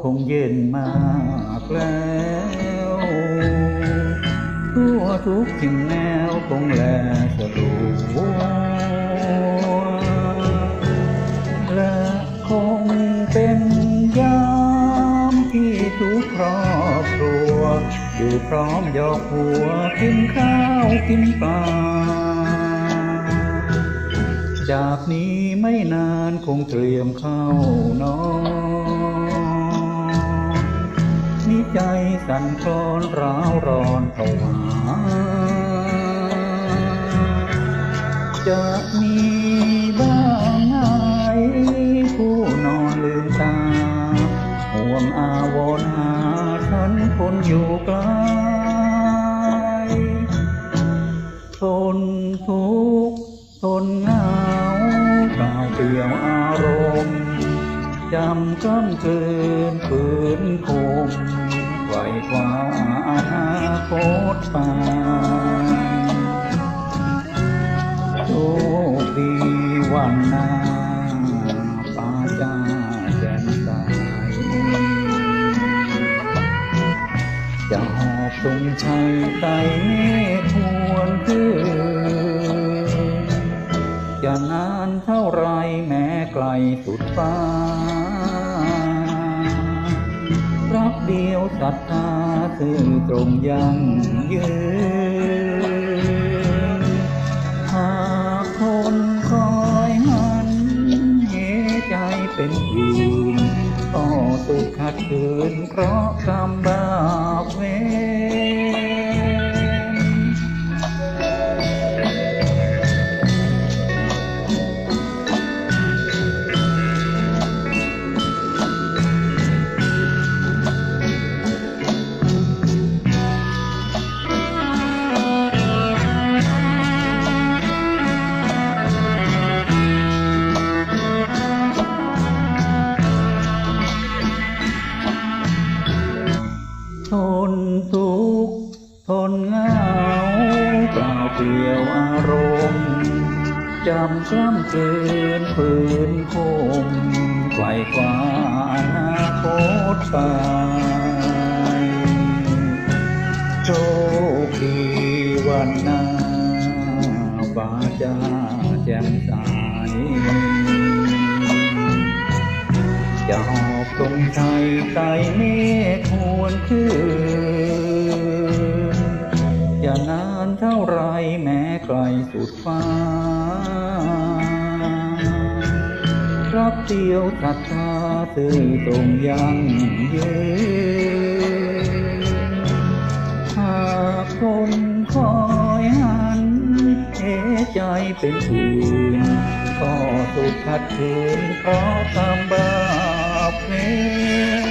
คงเย็นมากแล้วทั่วทุกสิ่งแนวคงแลสลัวและคงเป็นยามที่ทุกครอบครัว อยู่พร้อมยอกหัวกินข้าวกินปลาจากนี้ไม่นานคงเตรียมเข้านอน ใจสั่นคลอนร้าวร้อนผวาจะมีบ้างไหมผู้นอนลืมตาห่วงอาวรหาฉันคนอยู่ไกลทนทุกข์ทนเหงาเปล่าเปลี่ยวอารมณ์จำกำเกินฝืนคม ไหวคว้าอนาคตไปโชคดีวันนาป้าจ้าแจ่มใสจะหอบตรงชัยไต่เมฆทวนขึ้นจะนานเท่าไรแม้ไกลสุดฟ้า เดียวศรัทธาซื่อตรงยังยืนหากคนคอยหันเหใจเป็นอื่นก็สุขขัดขืนเพราะกรรมบา นทุกข์ทนเหงาเปล่าเปลี่ยวอารมณ์จำกล้ำเกินฝืนคมไขว่คว้าอนาคตไปโชคดีวันหน้าฟ้าจาแจ่มใสจะ หอบตรงชัยไต่เมฆหวนขึ้นจะนานเท่าไรแม้ไกลสุดฟ้า รักเดียวศรัทธาซื่อตรงยังยืนหากคนคอยหันเทใจเป็นอื่นก็สุขขัดขืนเพราะกรรมบา ปเวร